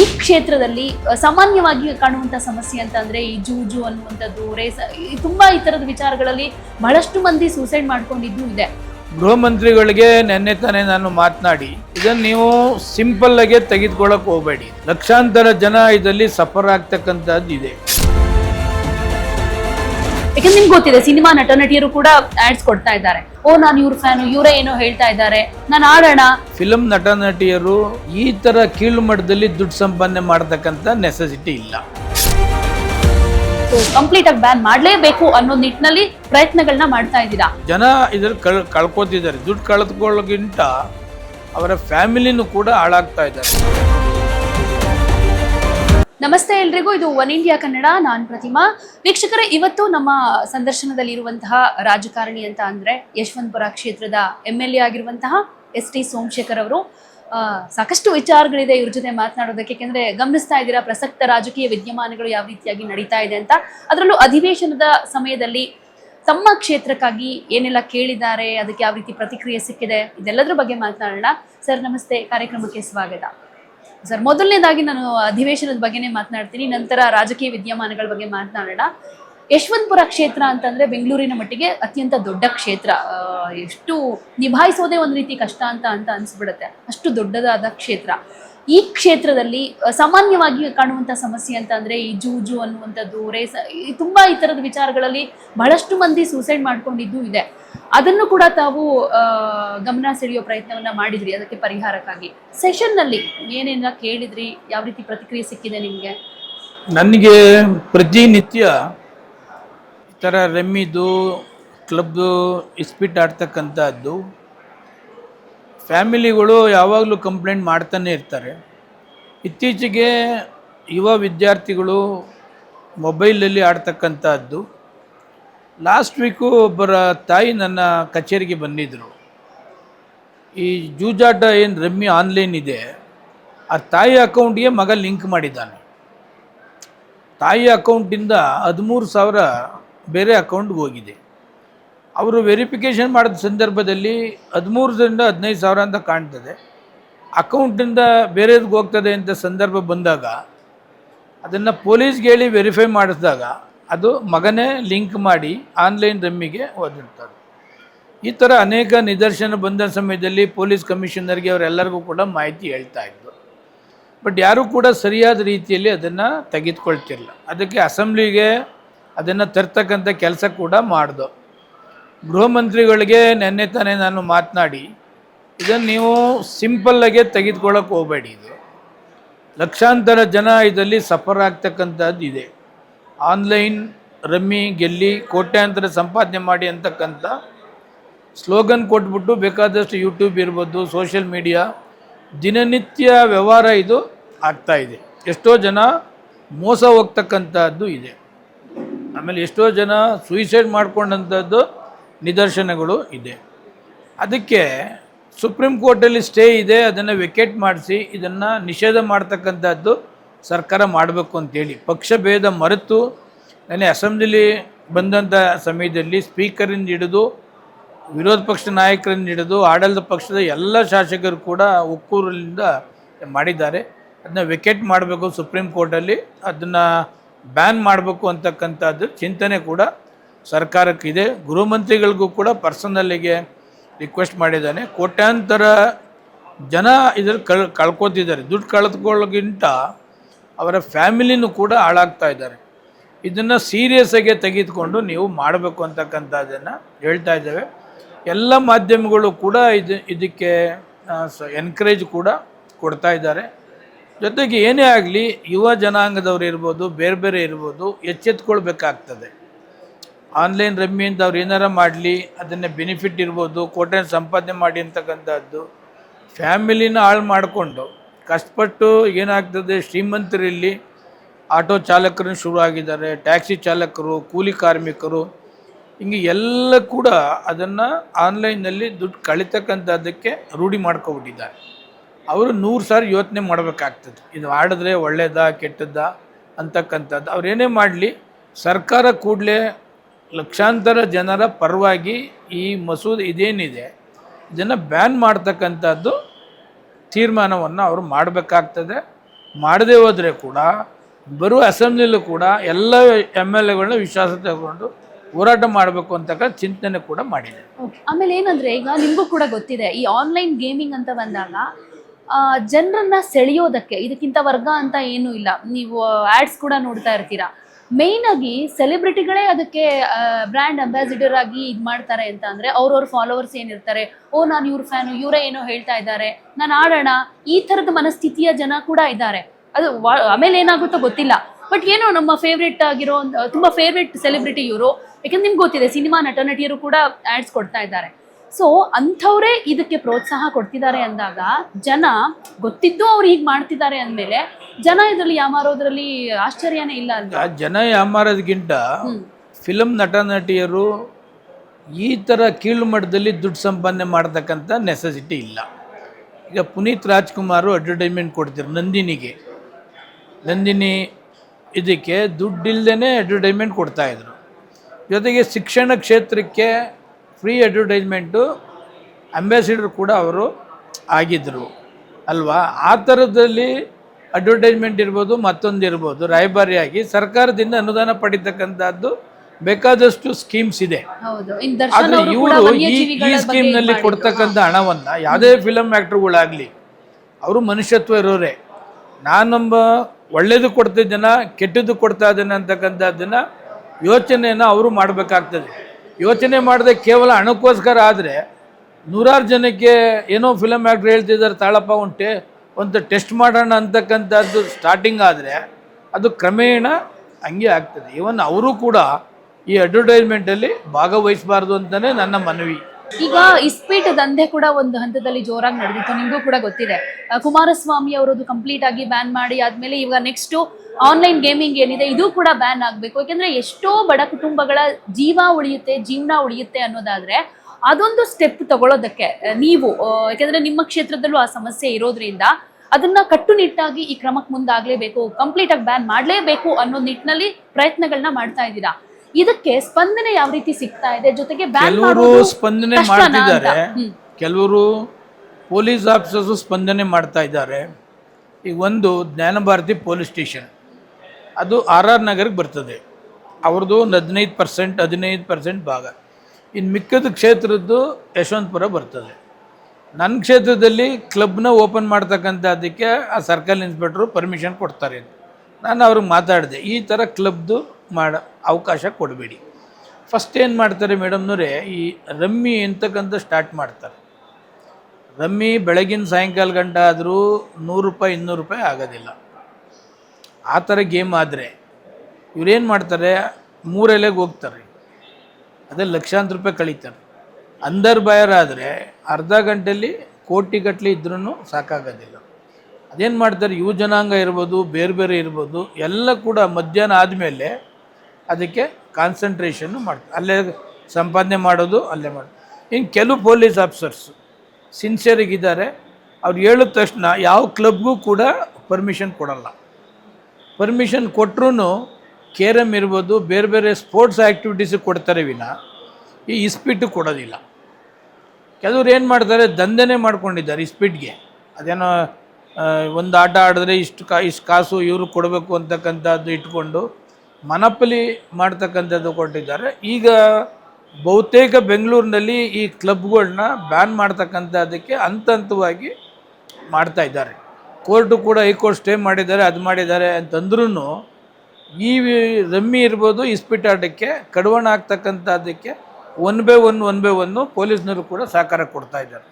ಈ ಕ್ಷೇತ್ರದಲ್ಲಿ ಸಾಮಾನ್ಯವಾಗಿ ಕಾಣುವಂತ ಸಮಸ್ಯೆ ಅಂತ ಅಂದ್ರೆ ಈ ಜೂಜು ಅನ್ನುವಂಥದ್ದು, ರೇಸ ತುಂಬಾ ಈ ತರದ ವಿಚಾರಗಳಲ್ಲಿ ಬಹಳಷ್ಟು ಮಂದಿ ಸೂಸೈಡ್ ಮಾಡ್ಕೊಂಡಿದ್ದು ಇದೆ. ಗೃಹ ಮಂತ್ರಿಗಳಿಗೆ ನೆನ್ನೆ ತಾನೇ ನಾನು ಮಾತನಾಡಿ, ಇದನ್ನು ನೀವು ಸಿಂಪಲ್ ಆಗಿ ತೆಗೆದುಕೊಳ್ಳಕ್ ಹೋಗಬೇಡಿ. ಲಕ್ಷಾಂತರ ಜನ ಇದರಲ್ಲಿ ಸಫರ್ ಆಗ್ತಕ್ಕಂಥದ್ದು ಇದೆ. ಯಾಕಂದ್ರೆ ನಿಮ್ಗೆ ಗೊತ್ತಿದೆ ಸಿನಿಮಾ ನಟ ನಟಿಯರು ಕೂಡ ಆಡ್ಸ್ ಕೊಡ್ತಾ ಇದ್ದಾರೆ. ಓ ನಾನು ಇವ್ರ ಫ್ಯಾನು ಇವರೇ ಏನೋ ಹೇಳ್ತಾ ಇದ್ದಾರೆ. ನಾನು ಆಡೋಣ. ಫಿಲಂ ನಟ ನಟಿಯರು ಈ ತರ ಕೀಳು ಮಟ್ಟದಲ್ಲಿ ದುಡ್ಡು ಸಂಪಾದನೆ ಮಾಡತಕ್ಕಂತ ನೆಸೆಸಿಟಿ ಇಲ್ಲ. ಕಂಪ್ಲೀಟ್ ಆಗಿ ಬ್ಯಾನ್ ಮಾಡಲೇಬೇಕು ಅನ್ನೋ ನಿಟ್ಟಿನಲ್ಲಿ ಪ್ರಯತ್ನಗಳನ್ನ ಮಾಡ್ತಾ ಇದ್ದೀರಾ? ಜನ ಇದ್ರಲ್ಲಿ ಕಳ್ ಕಳ್ಕೊತಿದ್ದಾರೆ. ದುಡ್ಡು ಕಳೆದುಕೊಳ್ಳೋಕ್ಕಿಂತ ಅವರ ಫ್ಯಾಮಿಲಿನೂ ಕೂಡ ಹಾಳಾಗ್ತಾ ಇದ್ದಾರೆ. ನಮಸ್ತೆ ಎಲ್ರಿಗೂ. ಇದು ಒನ್ ಇಂಡಿಯಾ ಕನ್ನಡ, ನಾನು ಪ್ರತಿಮಾ. ವೀಕ್ಷಕರೇ, ಇವತ್ತು ನಮ್ಮ ಸಂದರ್ಶನದಲ್ಲಿ ಇರುವಂತಹ ರಾಜಕಾರಣಿ ಅಂತ ಅಂದ್ರೆ ಯಶವಂತಪುರ ಕ್ಷೇತ್ರದ ಎಂ ಎಲ್ ಎ ಆಗಿರುವಂತಹ ಎಸ್ ಟಿ ಸೋಮಶೇಖರ್ ಅವರು. ಸಾಕಷ್ಟು ವಿಚಾರಗಳಿದೆ ಇವ್ರ ಜೊತೆ ಮಾತನಾಡೋದಕ್ಕೆ. ಯಾಕೆಂದ್ರೆ ಗಮನಿಸ್ತಾ ಇದ್ದೀರಾ, ಪ್ರಸಕ್ತ ರಾಜಕೀಯ ವಿದ್ಯಮಾನಗಳು ಯಾವ ರೀತಿಯಾಗಿ ನಡೀತಾ ಇದೆ ಅಂತ. ಅದರಲ್ಲೂ ಅಧಿವೇಶನದ ಸಮಯದಲ್ಲಿ ತಮ್ಮ ಕ್ಷೇತ್ರಕ್ಕಾಗಿ ಏನೆಲ್ಲ ಕೇಳಿದ್ದಾರೆ, ಅದಕ್ಕೆ ಯಾವ ರೀತಿ ಪ್ರತಿಕ್ರಿಯೆ ಸಿಕ್ಕಿದೆ, ಇದೆಲ್ಲದರ ಬಗ್ಗೆ ಮಾತನಾಡೋಣ. ಸರ್, ನಮಸ್ತೆ. ಕಾರ್ಯಕ್ರಮಕ್ಕೆ ಸ್ವಾಗತ. ಸರ್, ಮೊದಲನೇದಾಗಿ ನಾನು ಅಧಿವೇಶನದ ಬಗ್ಗೆನೇ ಮಾತನಾಡ್ತೀನಿ. ನಂತರ ರಾಜಕೀಯ ವಿದ್ಯಮಾನಗಳ ಬಗ್ಗೆ ಮಾತನಾಡೋಣ. ಯಶವಂತಪುರ ಕ್ಷೇತ್ರ ಅಂತಂದ್ರೆ ಬೆಂಗಳೂರಿನ ಮಟ್ಟಿಗೆ ಅತ್ಯಂತ ದೊಡ್ಡ ಕ್ಷೇತ್ರ. ಎಷ್ಟು ನಿಭಾಯಿಸೋದೇ ಒಂದು ರೀತಿ ಕಷ್ಟ ಅಂತ ಅಂತ ಅನ್ಸ್ಬಿಡುತ್ತೆ. ಅಷ್ಟು ದೊಡ್ಡದಾದ ಕ್ಷೇತ್ರ. ಈ ಕ್ಷೇತ್ರದಲ್ಲಿ ಸಾಮಾನ್ಯವಾಗಿ ಕಾಣುವಂತ ಸಮಸ್ಯೆ ಅಂತ ಅಂದರೆ ಈ ಜೂಜು ಅನ್ನುವಂಥದ್ದು, ರೇಸ ತುಂಬಾ ಈ ತರದ ವಿಚಾರಗಳಲ್ಲಿ ಬಹಳಷ್ಟು ಮಂದಿ ಸೂಸೈಡ್ ಮಾಡ್ಕೊಂಡಿದ್ದು ಇದೆ. ಅದನ್ನು ಕೂಡ ತಾವು ಗಮನ ಸೆಳೆಯೋ ಪ್ರಯತ್ನವನ್ನ ಮಾಡಿದ್ರಿ, ಅದಕ್ಕೆ ಪರಿಹಾರಕ್ಕಾಗಿ. ಸೆಷನ್ನಲ್ಲಿ ಏನೇನ ಕೇಳಿದ್ರಿ? ಯಾವ ರೀತಿ ಪ್ರತಿಕ್ರಿಯೆ ಸಿಕ್ಕಿದೆ ನಿಮಗೆ? ನನಗೆ ಪ್ರತಿನಿತ್ಯ ಈ ಥರ ರೆಮ್ಮಿದು, ಕ್ಲಬ್ದು, ಇಸ್ಪಿಟ್ ಆಡ್ತಕ್ಕಂಥದ್ದು ಫ್ಯಾಮಿಲಿಗಳು ಯಾವಾಗಲೂ ಕಂಪ್ಲೇಂಟ್ ಮಾಡ್ತಾನೆ ಇರ್ತಾರೆ. ಇತ್ತೀಚೆಗೆ ಯುವ ವಿದ್ಯಾರ್ಥಿಗಳು ಮೊಬೈಲಲ್ಲಿ ಆಡ್ತಕ್ಕಂಥದ್ದು. ಲಾಸ್ಟ್ ವೀಕು ಒಬ್ಬರ ತಾಯಿ ನನ್ನ ಕಚೇರಿಗೆ ಬಂದಿದ್ದರು ಈ ಜೂಜಾಟ ಏನು ರಮ್ಮಿ ಆನ್ಲೈನ್ ಇದೆ, ಆ ತಾಯಿ ಅಕೌಂಟ್ಗೆ ಮಗ ಲಿಂಕ್ ಮಾಡಿದ್ದಾನೆ. ತಾಯಿ ಅಕೌಂಟಿಂದ ಹದಿಮೂರು ಸಾವಿರ ಬೇರೆ ಅಕೌಂಟ್ಗೆ ಹೋಗಿದೆ. ಅವರು ವೆರಿಫಿಕೇಷನ್ ಮಾಡಿದ ಸಂದರ್ಭದಲ್ಲಿ ಹದಿಮೂರರಿಂದ ಹದಿನೈದು ಸಾವಿರ ಅಂತ ಕಾಣ್ತದೆ. ಅಕೌಂಟಿಂದ ಬೇರೆದ್ಗೆ ಹೋಗ್ತದೆ ಅಂತ ಸಂದರ್ಭ ಬಂದಾಗ, ಅದನ್ನು ಪೊಲೀಸ್ಗೆ ಹೇಳಿ ವೆರಿಫೈ ಮಾಡಿಸಿದಾಗ ಅದು ಮಗನೇ ಲಿಂಕ್ ಮಾಡಿ ಆನ್ಲೈನ್ ರಮ್ಮಿಗೆ ಓದಿರ್ತಾರೆ ಈ ಥರ ಅನೇಕ ನಿದರ್ಶನ ಬಂದ ಸಮಯದಲ್ಲಿ ಪೊಲೀಸ್ ಕಮಿಷನರ್ಗೆ ಅವರೆಲ್ಲರಿಗೂ ಕೂಡ ಮಾಹಿತಿ ಹೇಳ್ತಾ ಇದ್ದರು ಬಟ್ ಯಾರೂ ಕೂಡ ಸರಿಯಾದ ರೀತಿಯಲ್ಲಿ ಅದನ್ನು ತೆಗೆದುಕೊಳ್ತಿರಲಿಲ್ಲ. ಅದಕ್ಕೆ ಅಸೆಂಬ್ಲಿಗೆ ಅದನ್ನು ತರ್ತಕ್ಕಂಥ ಕೆಲಸ ಕೂಡ ಮಾಡ್ದು. ಗೃಹ ಮಂತ್ರಿಗಳಿಗೆ ನೆನ್ನೆ ತಾನೇ ನಾನು ಮಾತನಾಡಿ, ಇದನ್ನು ನೀವು ಸಿಂಪಲ್ಲಾಗೆ ತೆಗೆದುಕೊಳ್ಳೋಕೆ ಹೋಗಬೇಡಿ ಇದು. ಲಕ್ಷಾಂತರ ಜನ ಇದರಲ್ಲಿ ಸಫರ್ ಆಗ್ತಕ್ಕಂಥದ್ದು ಇದೆ. ಆನ್ಲೈನ್ ರಮ್ಮಿ ಗೆಲ್ಲಿ ಕೋಟ್ಯಾಂತರ ಸಂಪಾದನೆ ಮಾಡಿ ಅಂತಕ್ಕಂಥ ಸ್ಲೋಗನ್ ಕೊಟ್ಬಿಟ್ಟು ಬೇಕಾದಷ್ಟು ಯೂಟ್ಯೂಬ್ ಇರ್ಬೋದು, ಸೋಷಿಯಲ್ ಮೀಡಿಯಾ, ದಿನನಿತ್ಯ ವ್ಯವಹಾರ ಇದು ಆಗ್ತಾ ಇದೆ. ಎಷ್ಟೋ ಜನ ಮೋಸ ಹೋಗ್ತಕ್ಕಂಥದ್ದು ಇದೆ. ಆಮೇಲೆ ಎಷ್ಟೋ ಜನ ಸೂಯಿಸೈಡ್ ಮಾಡ್ಕೊಂಡಂಥದ್ದು ನಿದರ್ಶನಗಳು ಇದೆ. ಅದಕ್ಕೆ ಸುಪ್ರೀಂ ಕೋರ್ಟಲ್ಲಿ ಸ್ಟೇ ಇದೆ, ಅದನ್ನು ವೆಕೇಟ್ ಮಾಡಿಸಿ, ಇದನ್ನು ನಿಷೇಧ ಮಾಡ್ತಕ್ಕಂಥದ್ದು ಸರ್ಕಾರ ಮಾಡಬೇಕು ಅಂತೇಳಿ. ಪಕ್ಷ ಭೇದ ಮರೆತು ನೆನೆ ಅಸೆಂಬ್ಲಿಲಿ ಬಂದಂಥ ಸಮಯದಲ್ಲಿ ಸ್ಪೀಕರಿಂದ ಹಿಡಿದು, ವಿರೋಧ ಪಕ್ಷ ನಾಯಕರಿಂದ ಹಿಡಿದು, ಆಡಳಿತ ಪಕ್ಷದ ಎಲ್ಲ ಶಾಸಕರು ಕೂಡ ಒಕ್ಕೂರಿನಿಂದ ಮಾಡಿದ್ದಾರೆ. ಅದನ್ನ ವೆಕೇಟ್ ಮಾಡಬೇಕು ಸುಪ್ರೀಂ ಕೋರ್ಟಲ್ಲಿ, ಅದನ್ನು ಬ್ಯಾನ್ ಮಾಡಬೇಕು ಅಂತಕ್ಕಂಥದ್ದು ಚಿಂತನೆ ಕೂಡ ಸರ್ಕಾರಕ್ಕಿದೆ. ಗೃಹಮಂತ್ರಿಗಳಿಗೂ ಕೂಡ ಪರ್ಸನಲ್ಲಿಗೆ ರಿಕ್ವೆಸ್ಟ್ ಮಾಡಿದ್ದಾನೆ. ಕೋಟ್ಯಾಂತರ ಜನ ಇದ್ರಲ್ಲಿ ಕಳ್, ಕಳ್ಕೊತಿದ್ದಾರೆ. ದುಡ್ಡು ಕಳೆದುಕೊಳ್ಳೋಕ್ಕಿಂತ ಅವರ ಫ್ಯಾಮಿಲಿನೂ ಕೂಡ ಹಾಳಾಗ್ತಾ ಇದ್ದಾರೆ. ಇದನ್ನು ಸೀರಿಯಸ್ ಆಗಿ ತೆಗೆದುಕೊಂಡು ನೀವು ಮಾಡಬೇಕು ಅಂತಕ್ಕಂಥದ್ದನ್ನು ಹೇಳ್ತಾ ಇದ್ದೇವೆ. ಎಲ್ಲ ಮಾಧ್ಯಮಗಳು ಕೂಡ ಇದು, ಇದಕ್ಕೆ ಎನ್ಕರೇಜ್ ಕೂಡ ಕೊಡ್ತಾ ಇದ್ದಾರೆ. ಜೊತೆಗೆ ಏನೇ ಆಗಲಿ ಯುವ ಜನಾಂಗದವ್ರು ಇರ್ಬೋದು ಬೇರೆ ಬೇರೆ ಇರ್ಬೋದು, ಎಚ್ಚೆತ್ಕೊಳ್ಬೇಕಾಗ್ತದೆ. ಆನ್ಲೈನ್ ರಮ್ಮಿಯಿಂದ ಅವ್ರು ಏನಾರ ಮಾಡಲಿ, ಅದನ್ನು ಬೆನಿಫಿಟ್ ಇರ್ಬೋದು ಕೋಟೆನ ಸಂಪಾದನೆ ಮಾಡಿ ಅಂತಕ್ಕಂಥದ್ದು. ಫ್ಯಾಮಿಲಿನ ಹಾಳು ಮಾಡಿಕೊಂಡು ಕಷ್ಟಪಟ್ಟು ಏನಾಗ್ತದೆ, ಶ್ರೀಮಂತರಲ್ಲಿ ಆಟೋ ಚಾಲಕರು ಶುರು ಆಗಿದ್ದಾರೆ, ಟ್ಯಾಕ್ಸಿ ಚಾಲಕರು, ಕೂಲಿ ಕಾರ್ಮಿಕರು. ಹಿಂಗೆ ಎಲ್ಲ ಕೂಡ ಅದನ್ನು ಆನ್ಲೈನಲ್ಲಿ ದುಡ್ಡು ಕಳಿತಕ್ಕಂಥದ್ದಕ್ಕೆ ರೂಢಿ ಮಾಡ್ಕೊಬಿಟ್ಟಿದ್ದಾರೆ. ಅವರು ನೂರು ಸಾರಿ ಯೋಚನೆ ಮಾಡಬೇಕಾಗ್ತದೆ. ಇದು ಆಡಿದ್ರೆ ಒಳ್ಳೆಯದಾ ಕೆಟ್ಟದ್ದಾ ಅಂತಕ್ಕಂಥದ್ದು. ಅವ್ರೇನೇ ಮಾಡಲಿ, ಸರ್ಕಾರ ಕೂಡಲೇ ಲಕ್ಷಾಂತರ ಜನರ ಪರವಾಗಿ ಈ ಮಸೂದೆ ಇದೇನಿದೆ, ಇದನ್ನು ಬ್ಯಾನ್ ಮಾಡ್ತಕ್ಕಂಥದ್ದು ತೀರ್ಮಾನವನ್ನು ಅವರು ಮಾಡಬೇಕಾಗ್ತದೆ ಮಾಡದೇ ಹೋದರೆ ಕೂಡ, ಬರುವ ಅಸೆಂಬ್ಲಿಲೂ ಕೂಡ ಎಲ್ಲ ಎಂ ಎಲ್ ಎಗಳನ್ನ ವಿಶ್ವಾಸ ತಗೊಂಡು ಹೋರಾಟ ಮಾಡಬೇಕು ಅಂತಕ್ಕ ಚಿಂತನೆ ಕೂಡ ಮಾಡಿದೆ. ಆಮೇಲೆ ಏನಂದ್ರೆ, ಈಗ ನಿಮಗೂ ಕೂಡ ಗೊತ್ತಿದೆ, ಈ ಆನ್ಲೈನ್ ಗೇಮಿಂಗ್ ಅಂತ ಬಂದಾಗ ಜನರನ್ನ ಸೆಳೆಯೋದಕ್ಕೆ, ಇದಕ್ಕಿಂತ ವರ್ಗ ಅಂತ ಏನೂ ಇಲ್ಲ, ನೀವು ಆ್ಯಡ್ಸ್ ಕೂಡ ನೋಡ್ತಾ ಇರ್ತೀರಾ ಮೇಯ್ನ್ ಆಗಿ ಸೆಲೆಬ್ರಿಟಿಗಳೇ ಅದಕ್ಕೆ ಬ್ರ್ಯಾಂಡ್ ಅಂಬಾಸಿಡರ್ ಆಗಿ ಇದು ಮಾಡ್ತಾರೆ ಅಂತ ಅಂದ್ರೆ ಅವ್ರವ್ರ ಫಾಲೋವರ್ಸ್ ಏನಿರ್ತಾರೆ ಓ, ನಾನು ಇವ್ರ ಫ್ಯಾನು ಇವರೇ ಏನೋ ಹೇಳ್ತಾ ಇದ್ದಾರೆ. ನಾನು ಆಡೋಣ. ಈ ಥರದ ಮನಸ್ಥಿತಿಯ ಜನ ಕೂಡ ಇದ್ದಾರೆ. ಅದು ಆಮೇಲೆ ಏನಾಗುತ್ತೋ ಗೊತ್ತಿಲ್ಲ. ಬಟ್ ಏನೋ ನಮ್ಮ ಫೇವ್ರೆಟ್ ಆಗಿರೋ ತುಂಬಾ ಫೇವ್ರೆಟ್ ಸೆಲೆಬ್ರಿಟಿ ಇವರು. ಯಾಕಂದ್ರೆ ನಿಮ್ಗೆ ಗೊತ್ತಿದೆ ಸಿನಿಮಾ ನಟ ನಟಿಯರು ಕೂಡ ಆಡ್ಸ್ ಕೊಡ್ತಾ ಇದ್ದಾರೆ. ಸೊ ಅಂಥವರೇ ಇದಕ್ಕೆ ಪ್ರೋತ್ಸಾಹ ಕೊಡ್ತಿದ್ದಾರೆ ಅಂದಾಗ ಜನ ಗೊತ್ತಿದ್ದು ಅವ್ರು ಹೀಗೆ ಮಾಡ್ತಿದ್ದಾರೆ ಅಂದಮೇಲೆ ಜನ ಇದರಲ್ಲಿ ಯಾಮಾರೋದ್ರಲ್ಲಿ ಆಶ್ಚರ್ಯನೇ ಇಲ್ಲ ಅಲ್ವಾ? ಆ ಜನ ಯಾಮಾರೋದಕ್ಕಿಂತ ಫಿಲಂ ಫಿಲಮ್ ನಟ ನಟಿಯರು ಈ ಥರ ಕೀಳು ಮಟ್ಟದಲ್ಲಿ ದುಡ್ಡು ಸಂಪಾದನೆ ಮಾಡ್ತಕ್ಕಂಥ ನೆಸೆಸಿಟಿ ಇಲ್ಲ. ಈಗ ಪುನೀತ್ ರಾಜ್ಕುಮಾರು ಅಡ್ವರ್ಟೈಸ್ಮೆಂಟ್ ಕೊಡ್ತಾರೆ ನಂದಿನಿಗೆ. ನಂದಿನಿ ಇದಕ್ಕೆ ದುಡ್ಡಿಲ್ಲದೇ ಅಡ್ವರ್ಟೈಸ್ಮೆಂಟ್ ಕೊಡ್ತಾಯಿದ್ರು ಜೊತೆಗೆ ಶಿಕ್ಷಣ ಕ್ಷೇತ್ರಕ್ಕೆ ಫ್ರೀ ಅಡ್ವರ್ಟೈಸ್ಮೆಂಟು ಅಂಬಾಸಿಡರ್ ಕೂಡ ಅವರು ಆಗಿದ್ದರು ಅಲ್ವಾ? ಆ ಥರದಲ್ಲಿ ಅಡ್ವರ್ಟೈಸ್ಮೆಂಟ್ ಇರ್ಬೋದು ಮತ್ತೊಂದು ಇರ್ಬೋದು ರಾಯಭಾರಿಯಾಗಿ ಸರ್ಕಾರದಿಂದ ಅನುದಾನ ಪಡಿತಕ್ಕಂಥದ್ದು ಬೇಕಾದಷ್ಟು ಸ್ಕೀಮ್ಸ್ ಇದೆ. ಆದರೆ ಇವರು ಈ ಸ್ಕೀಮ್ನಲ್ಲಿ ಈ ಸ್ಕೀಮ್ನಲ್ಲಿ. ಕೊಡ್ತಕ್ಕಂಥ ಹಣವನ್ನು ಯಾವುದೇ ಫಿಲಮ್ ಆ್ಯಕ್ಟ್ರುಗಳಾಗಲಿ ಅವರು ಮನುಷ್ಯತ್ವ ಇರೋರೆ. ನಾನೊಬ್ಬ ಒಳ್ಳೇದು ಕೊಡ್ತಿದ್ದೇನ ಕೆಟ್ಟದ್ದು ಕೊಡ್ತಾ ಇದ್ದೇನೆ ಅಂತಕ್ಕಂಥದ್ದನ್ನು ಯೋಚನೆಯನ್ನು ಅವರು ಮಾಡಬೇಕಾಗ್ತದೆ. ಯೋಚನೆ ಮಾಡದೆ ಕೇವಲ ಹಣಕ್ಕೋಸ್ಕರ ಆದರೆ ನೂರಾರು ಜನಕ್ಕೆ ಏನೋ ಫಿಲಮ್ ಆ್ಯಕ್ಟ್ರ್ ಹೇಳ್ತಿದ್ದಾರೆ ತಾಳಪ್ಪ ಉಂಟೆ ಒಂದು ಟೆಸ್ಟ್ ಮಾಡೋಣ ಅಂತಕ್ಕಂಥದ್ದು ಸ್ಟಾರ್ಟಿಂಗ್ ಆದರೆ ಅದು ಕ್ರಮೇಣ ಹಂಗೆ ಆಗ್ತದೆ. ಇವನ್ ಅವರು ಕೂಡ ಈ ಅಡ್ವರ್ಟೈಸ್ಮೆಂಟಲ್ಲಿ ಭಾಗವಹಿಸಬಾರದು ಅಂತಲೇ ನನ್ನ ಮನವಿ. ಈಗ ಇಸ್ಪೀಟ್ ದಂಧೆ ಕೂಡ ಒಂದು ಹಂತದಲ್ಲಿ ಜೋರಾಗಿ ನಡೆದಿತ್ತು. ನಿಮಗೂ ಕೂಡ ಗೊತ್ತಿದೆ. ಕುಮಾರಸ್ವಾಮಿ ಅವರದ್ದು ಕಂಪ್ಲೀಟ್ ಆಗಿ ಬ್ಯಾನ್ ಮಾಡಿ ಆದ್ಮೇಲೆ ಇವಾಗ ನೆಕ್ಸ್ಟ್ ಆನ್ಲೈನ್ ಗೇಮಿಂಗ್ ಏನಿದೆ, ಇದು ಕೂಡ ಬ್ಯಾನ್ ಆಗಬೇಕು. ಯಾಕೆಂದ್ರೆ ಎಷ್ಟೋ ಬಡ ಕುಟುಂಬಗಳ ಜೀವ ಉಳಿಯುತ್ತೆ, ಜೀವನ ಉಳಿಯುತ್ತೆ ಅನ್ನೋದಾದ್ರೆ ಅದೊಂದು ಸ್ಟೆಪ್ ತಗೊಳ್ಳೋದಕ್ಕೆ ನೀವು ಯಾಕೆಂದ್ರೆ ನಿಮ್ಮ ಕ್ಷೇತ್ರದಲ್ಲೂ ಆ ಸಮಸ್ಯೆ ಇರೋದ್ರಿಂದ ಅದನ್ನ ಕಟ್ಟುನಿಟ್ಟಾಗಿ ಈ ಕ್ರಮಕ್ಕೆ ಮುಂದಾಗಲೇಬೇಕು ಕಂಪ್ಲೀಟ್ ಆಗಿ ಬ್ಯಾನ್ ಮಾಡಲೇಬೇಕು ಅನ್ನೋ ನಿಟ್ಟಿನಲ್ಲಿ ಪ್ರಯತ್ನಗಳನ್ನ ಮಾಡ್ತಾ ಇದ್ದೀರಾ? ಇದಕ್ಕೆ ಸ್ಪಂದನೆ ಯಾವ ರೀತಿ ಸಿಗ್ತಾ ಇದೆ? ಜೊತೆಗೆ ಕೆಲವರು ಸ್ಪಂದನೆ ಮಾಡ್ತಿದ್ದಾರೆ. ಕೆಲವರು ಪೊಲೀಸ್ ಆಫೀಸರ್ಸ್ ಸ್ಪಂದನೆ ಮಾಡ್ತಾ ಇದ್ದಾರೆ. ಈಗ ಒಂದು ಜ್ಞಾನಭಾರತಿ ಪೊಲೀಸ್ ಸ್ಟೇಷನ್. ಅದು ಆರ್ ಆರ್ ನಗರಕ್ಕೆ ಬರ್ತದೆ. ಅವ್ರದ್ದು ಒಂದು ಹದಿನೈದು ಪರ್ಸೆಂಟ್ ಹದಿನೈದು ಪರ್ಸೆಂಟ್ ಭಾಗ. ಇನ್ನು ಮಿಕ್ಕದ ಕ್ಷೇತ್ರದ್ದು ಯಶವಂತಪುರ ಬರ್ತದೆ. ನನ್ನ ಕ್ಷೇತ್ರದಲ್ಲಿ ಕ್ಲಬ್ನ ಓಪನ್ ಮಾಡ್ತಕ್ಕಂಥದ್ದಕ್ಕೆ ಆ ಸರ್ಕಲ್ ಇನ್ಸ್ಪೆಕ್ಟ್ರು ಪರ್ಮಿಷನ್ ಕೊಡ್ತಾರೆ ನಾನು ಅವ್ರಿಗೆ ಮಾತಾಡಿದೆ, ಈ ಥರ ಕ್ಲಬ್ದು ಮಾಡ, ಅವಕಾಶ ಕೊಡಬೇಡಿ. ಫಸ್ಟ್ ಏನು ಮಾಡ್ತಾರೆ ಮೇಡಮ್ನವರೇ ಈ ರಮ್ಮಿ ಅಂತಕ್ಕಂಥ ಸ್ಟಾರ್ಟ್ ಮಾಡ್ತಾರೆ. ರಮ್ಮಿ ಬೆಳಗಿನ ಸಾಯಂಕಾಲ ಗಂಟ ಆದರೂ ನೂರು ರೂಪಾಯಿ, ಇನ್ನೂರು ರೂಪಾಯಿ ಆಗೋದಿಲ್ಲ. ಆ ಥರ ಗೇಮ್ ಆದರೆ, ಇವರೇನು ಮಾಡ್ತಾರೆ, ಮೂರೆಲೆಗೆ ಹೋಗ್ತಾರೆ. ಅದೇ ಲಕ್ಷಾಂತರ ರೂಪಾಯಿ ಕಳೀತಾರೆ ಅಂದರ್ ಬಯರ್ ಆದರೆ ಅರ್ಧ ಗಂಟೆಯಲ್ಲಿ ಕೋಟಿಗಟ್ಟಲೆ ಇದ್ರೂ ಸಾಕಾಗೋದಿಲ್ಲ. ಅದೇನು ಮಾಡ್ತಾರೆ, ಯುವ ಜನಾಂಗ ಇರ್ಬೋದು, ಬೇರೆ ಬೇರೆ ಇರ್ಬೋದು, ಎಲ್ಲ ಕೂಡ ಮಧ್ಯಾಹ್ನ ಆದಮೇಲೆ ಅದಕ್ಕೆ ಕಾನ್ಸಂಟ್ರೇಷನ್ನು ಮಾಡ್ತಾರೆ. ಅಲ್ಲೇ ಸಂಪಾದನೆ ಮಾಡೋದು, ಅಲ್ಲೇ ಮಾಡೋದು. ಇನ್ನು ಕೆಲವು ಪೊಲೀಸ್ ಆಫೀಸರ್ಸು ಸಿನ್ಸಿಯರಿಗಿದ್ದಾರೆ ಅವ್ರು ಹೇಳಿದ ತಕ್ಷಣ ಯಾವ ಕ್ಲಬ್ಗೂ ಕೂಡ ಪರ್ಮಿಷನ್ ಕೊಡಲ್ಲ. ಪರ್ಮಿಷನ್ ಕೊಟ್ಟರು ಕೇರಮ್ ಇರ್ಬೋದು, ಬೇರೆ ಬೇರೆ ಸ್ಪೋರ್ಟ್ಸ್ ಆ್ಯಕ್ಟಿವಿಟೀಸ್ ಕೊಡ್ತಾರೆ ವಿನ, ಈ ಇಸ್ಪಿಟ್ಟು ಕೊಡೋದಿಲ್ಲ. ಕೆಲವ್ರು ಏನು ಮಾಡ್ತಾರೆ, ದಂಧೆನೇ ಮಾಡ್ಕೊಂಡಿದ್ದಾರೆ ಇಸ್ಪಿಟ್ಗೆ ಅದೇನೋ ಒಂದು ಆಟ ಆಡಿದ್ರೆ ಇಷ್ಟು ಕಾ, ಇಷ್ಟು ಕಾಸು ಇವರು ಕೊಡಬೇಕು ಅಂತಕ್ಕಂಥದ್ದು ಇಟ್ಕೊಂಡು ಮನಪಲಿ ಮಾಡ್ತಕ್ಕಂಥದ್ದು ಕೊಟ್ಟಿದ್ದಾರೆ. ಈಗ ಬಹುತೇಕ ಬೆಂಗಳೂರಿನಲ್ಲಿ ಈ ಕ್ಲಬ್ಗಳನ್ನ ಬ್ಯಾನ್ ಮಾಡ್ತಕ್ಕಂಥದ್ದಕ್ಕೆ ಹಂತ ಹಂತವಾಗಿ ಮಾಡ್ತಾ ಇದ್ದಾರೆ. ಕೋರ್ಟು ಕೂಡ ಹೈಕೋರ್ಟ್ ಸ್ಟೇ ಮಾಡಿದ್ದಾರೆ, ಅದು ಮಾಡಿದ್ದಾರೆ ಅಂತಂದ್ರೂ ಈ ರಮ್ಮಿ ಇರ್ಬೋದು, ಇಸ್ಪಿಟ್ ಆಟಕ್ಕೆ ಕಡಿವಾಣ ಆಗ್ತಕ್ಕಂಥದ್ದಕ್ಕೆ one by one one by one ಪೊಲೀಸ್ನವರು ಕೂಡ ಸಹಕಾರ ಕೊಡ್ತಾ ಇದ್ದಾರೆ.